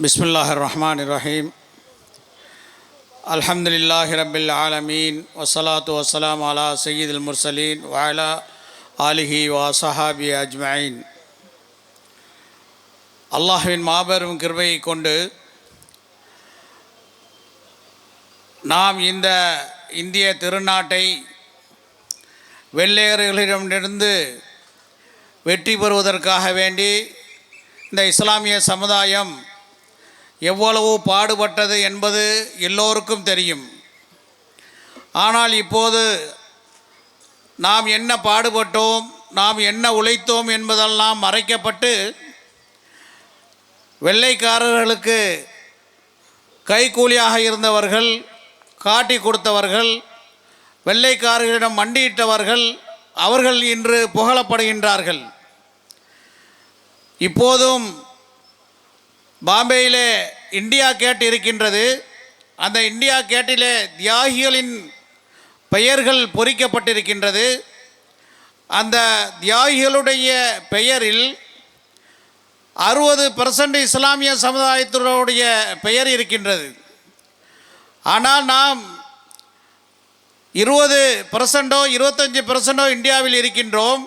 بسم الله الرحمن الرحيم الحمد لله رب العالمين والصلاة والسلام على سيد المرسلين وعلى آله وصحابه أجمعين அல்லாஹ்வின் மாபெரும் கிருபையை கொண்டு நாம் இந்த இந்திய திருநாட்டை வெள்ளையர்களிடமிருந்து வெற்றி பெறுவதற்காக வேண்டி இந்த இஸ்லாமிய சமுதாயம் எவ்வளவு பாடுபட்டது என்பது எல்லோருக்கும் தெரியும். ஆனால் இப்போது நாம் என்ன பாடுபட்டோம் நாம் என்ன உழைத்தோம் என்பதெல்லாம் மறைக்கப்பட்டு வெள்ளைக்காரர்களுக்கு கைக்கூலியாக இருந்தவர்கள் காட்டி கொடுத்தவர்கள் வெள்ளைக்காரர்களிடம் மண்டியிட்டவர்கள் அவர்கள் இன்று புகழப்படுகின்றார்கள். இப்போதும் பாம்பேயிலே இந்தியா கேட் இருக்கின்றது. அந்த இந்தியா கேட்டிலே தியாகிகளின் பெயர்கள் பொறிக்கப்பட்டிருக்கின்றது. அந்த தியாகிகளுடைய பெயரில் அறுபது பர்சன்ட் இஸ்லாமிய சமுதாயத்தினுடைய பெயர் இருக்கின்றது. ஆனால் நாம் இருபது பர்சன்டோ இருபத்தஞ்சி பர்சன்டோ இந்தியாவில் இருக்கின்றோம்.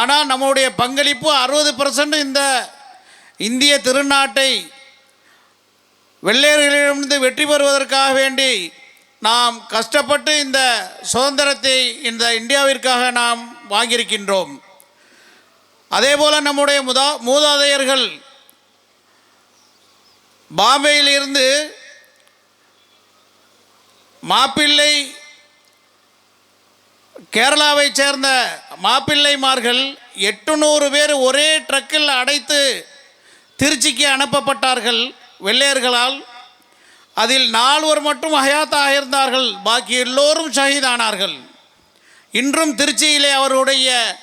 ஆனால் நம்முடைய பங்களிப்பு அறுபது பர்சன்ட் இந்த இந்திய திருநாட்டை வெள்ளையர்களிடமிருந்து வெற்றி பெறுவதற்காக வேண்டி நாம் கஷ்டப்பட்டு இந்த சுதந்திரத்தை இந்த இந்தியாவிற்காக நாம் வாங்கியிருக்கின்றோம். அதே போல் நம்முடைய முதா மூதாதையர்கள் பாம்பேயிலிருந்து மாப்பிள்ளை கேரளாவை சேர்ந்த மாப்பிள்ளைமார்கள் எட்டுநூறு பேர் ஒரே ட்ரக்கில் அடைத்து திருச்சிக்கு அனுப்பப்பட்டார்கள் வெள்ளையர்களால். அதில் நால்வர் மட்டும் ஹயாத்தாக இருந்தார்கள் பாக்கி எல்லோரும் ஷஹீதானார்கள். இன்றும் திருச்சியிலே அவருடைய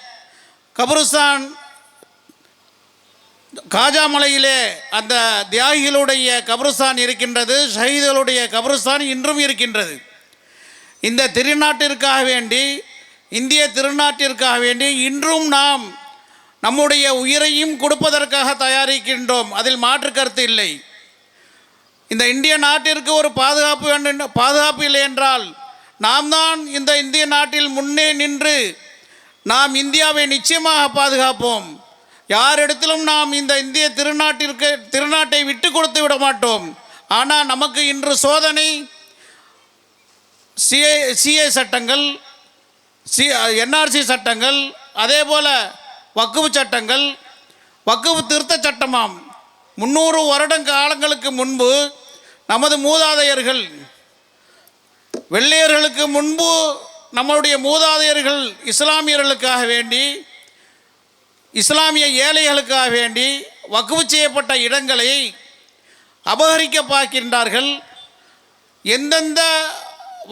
கபருஸ்தான் காஜாமலையிலே அந்த தியாகிகளுடைய கபருஸ்தான் இருக்கின்றது. ஷஹீதுகளுடைய கபருஸ்தான் இன்றும் இருக்கின்றது. இந்த திருநாட்டிற்காக வேண்டி இந்திய திருநாட்டிற்காக வேண்டி இன்றும் நாம் நம்முடைய உயிரையும் கொடுப்பதற்காக தயாரிக்கின்றோம். அதில் மாற்று கருத்து இல்லை. இந்த இந்திய நாட்டிற்கு ஒரு பாதுகாப்பு வேண்டும். பாதுகாப்பு இல்லை என்றால் நாம் தான் இந்த இந்திய நாட்டில் முன்னே நின்று நாம் இந்தியாவை நிச்சயமாக பாதுகாப்போம். யாரிடத்திலும் நாம் இந்த இந்திய திருநாட்டிற்கு திருநாட்டை விட்டு கொடுத்து விட மாட்டோம். ஆனால் நமக்கு இன்று சோதனை சிஏ சிஏ சட்டங்கள் சி என்ஆர்சி சட்டங்கள் அதே போல் வக்குவு சட்டங்கள் வக்குவு திருத்த சட்டமாம். முந்நூறு வருடம் காலங்களுக்கு முன்பு நமது மூதாதையர்கள் வெள்ளையர்களுக்கு முன்பு நம்மளுடைய மூதாதையர்கள் இஸ்லாமியர்களுக்காக வேண்டி இஸ்லாமிய ஏழைகளுக்காக வேண்டி வக்குவு செய்யப்பட்ட இடங்களை அபகரிக்க பார்க்கின்றார்கள். எந்தெந்த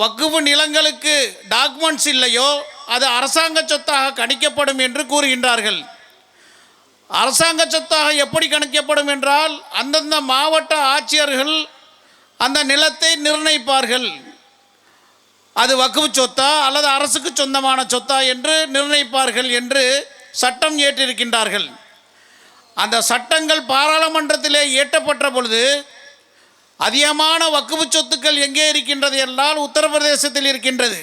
வக்குவு நிலங்களுக்கு டாக்குமெண்ட்ஸ் இல்லையோ அது அரசாங்க சொத்தாக கணிக்கப்படும் என்று கூறுகின்றார்கள். அரசாங்க சொத்தாக எப்படி கணிக்கப்படும் என்றால் அந்தந்த மாவட்ட ஆட்சியர்கள் அந்த நிலத்தை நிர்ணயிப்பார்கள். அது வக்குவு சொத்தா அல்லது அரசுக்கு சொந்தமான சொத்தா என்று நிர்ணயிப்பார்கள் என்று சட்டம் ஏற்றிருக்கின்றார்கள். அந்த சட்டங்கள் பாராளுமன்றத்திலே இயற்றப்பட்ட பொழுது அதிகமான வக்குவு சொத்துக்கள் எங்கே இருக்கின்றது என்றால் உத்தரப்பிரதேசத்தில் இருக்கின்றது.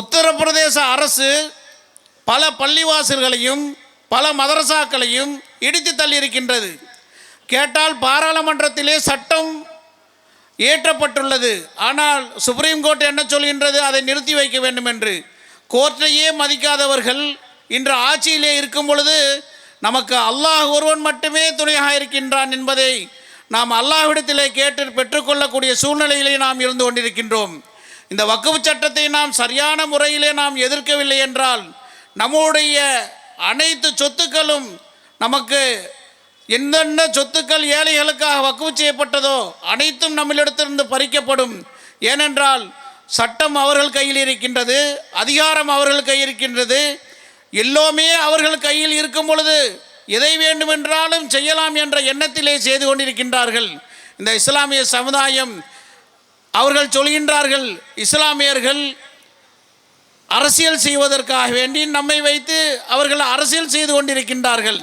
உத்தரப்பிரதேச அரசு பல பள்ளிவாசல்களையும் பல மதரசாக்களையும் இடித்து தள்ளியிருக்கின்றது. கேட்டால் பாராளுமன்றத்திலே சட்டம் இயற்றப்பட்டுள்ளது ஆனால் சுப்ரீம் கோர்ட் என்ன சொல்கின்றது? அதை நிறுத்தி வைக்க வேண்டும் என்று கோர்ட்டையே மதிக்காதவர்கள் இன்று ஆட்சியிலே இருக்கும் பொழுது நமக்கு அல்லாஹ் ஒருவன் மட்டுமே துணையாக இருக்கின்றான் என்பதை நாம் அல்லாஹ்விடத்திலே கேட்டு பெற்றுக்கொள்ளக்கூடிய சூழ்நிலையிலே நாம் இருந்து கொண்டிருக்கின்றோம். இந்த வக்குவு சட்டத்தை நாம் சரியான முறையிலே நாம் எதிர்க்கவில்லை என்றால் நம்முடைய அனைத்து சொத்துக்களும் நமக்கு என்னென்ன சொத்துக்கள் ஏழைகளுக்காக வக்குவு செய்யப்பட்டதோ அனைத்தும் நம்மளிடத்திலிருந்து பறிக்கப்படும். ஏனென்றால் சட்டம் அவர்கள் கையில் இருக்கின்றது அதிகாரம் அவர்கள் கையில் இருக்கின்றது. எல்லோமே அவர்கள் கையில் இருக்கும் பொழுது எதை வேண்டுமென்றாலும் செய்யலாம் என்ற எண்ணத்திலே செய்து கொண்டிருக்கின்றார்கள். இந்த இஸ்லாமிய சமுதாயம் அவர்கள் சொல்கின்றார்கள் இஸ்லாமியர்கள் அரசியல் செய்வதற்காக வேண்டி நம்மை வைத்து அவர்கள் அரசியல் செய்து கொண்டிருக்கின்றார்கள்.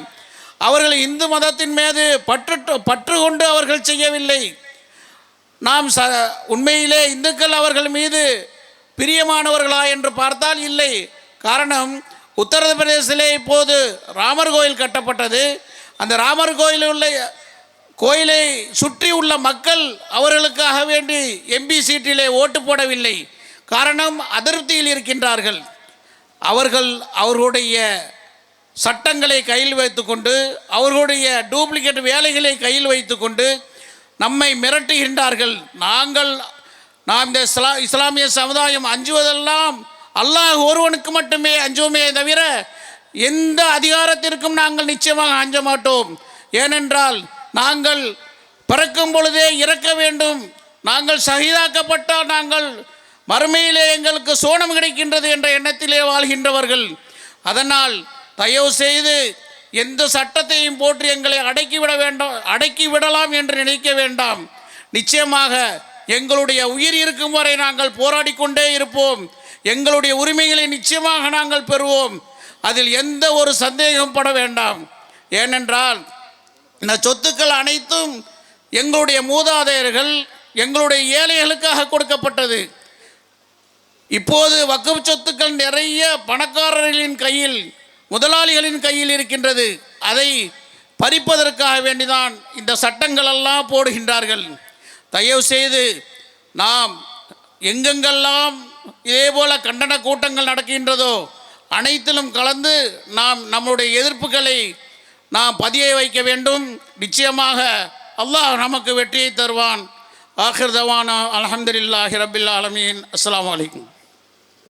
அவர்கள் இந்து மதத்தின் மீது பற்று பற்று கொண்டு அவர்கள் செய்யவில்லை. நாம் ச உண்மையிலே இந்துக்கள் அவர்கள் மீது பிரியமானவர்களா என்று பார்த்தால் இல்லை. காரணம் உத்தரப்பிரதேசிலே இப்போது ராமர் கோயில் கட்டப்பட்டது. அந்த ராமர் கோயிலில் உள்ள கோயிலை சுற்றி உள்ள மக்கள் அவர்களுக்காக வேண்டி எம்பி சீட்டிலே ஓட்டு போடவில்லை. காரணம் அதிருப்தியில் இருக்கின்றார்கள். அவர்கள் அவர்களுடைய சட்டங்களை கையில் வைத்துக்கொண்டு அவர்களுடைய டூப்ளிகேட் வேலைகளை கையில் வைத்துக்கொண்டு நம்மை மிரட்டுகின்றார்கள். நாங்கள் நாம் இந்த இஸ்லா இஸ்லாமிய சமுதாயம் அஞ்சுவதெல்லாம் அல்லாஹ் ஒருவனுக்கு மட்டுமே அஞ்சுவோமே தவிர எந்த அதிகாரத்திற்கும் நாங்கள் நிச்சயமாக அஞ்ச மாட்டோம். ஏனென்றால் நாங்கள் பிறக்கும் பொழுதே இறக்க வேண்டும். நாங்கள் சகிதாக்கப்பட்டால் நாங்கள் மறுமையிலே எங்களுக்கு சோனம் கிடைக்கின்றது என்ற எண்ணத்திலே வாழ்கின்றவர்கள். அதனால் தயவு செய்து எந்த சட்டத்தையும் போட்டு எங்களை அடக்கிவிட வேண்டாம் அடக்கி விடலாம் என்று நினைக்க வேண்டாம். நிச்சயமாக எங்களுடைய உயிர் இருக்கும் வரை நாங்கள் போராடி கொண்டே இருப்போம். எங்களுடைய உரிமைகளை நிச்சயமாக நாங்கள் பெறுவோம். அதில் எந்த ஒரு சந்தேகம் பட வேண்டாம். ஏனென்றால் இந்த சொத்துக்கள் அனைத்தும் எங்களுடைய மூதாதையர்கள் எங்களுடைய ஏழைகளுக்காக கொடுக்கப்பட்டது. இப்போது வக்குப் சொத்துக்கள் நிறைய பணக்காரர்களின் கையில் முதலாளிகளின் கையில் இருக்கின்றது. அதை பறிப்பதற்காக வேண்டிதான் இந்த சட்டங்கள் எல்லாம் போடுகின்றார்கள். தயவு செய்து நாம் எங்கெங்கெல்லாம் இதே போல கண்டன கூட்டங்கள் நடக்கின்றதோ அனைத்திலும் கலந்து நாம் நம்முடைய எதிர்ப்புகளை நாம் பதிய வைக்க வேண்டும். நிச்சயமாக அல்லாஹ் நமக்கு வெற்றியை தருவான். ஆஹிர்தவானா அலமதுல்லாஹி ரபில் ஆலமீன். அஸ்லாம் வலைக்கம்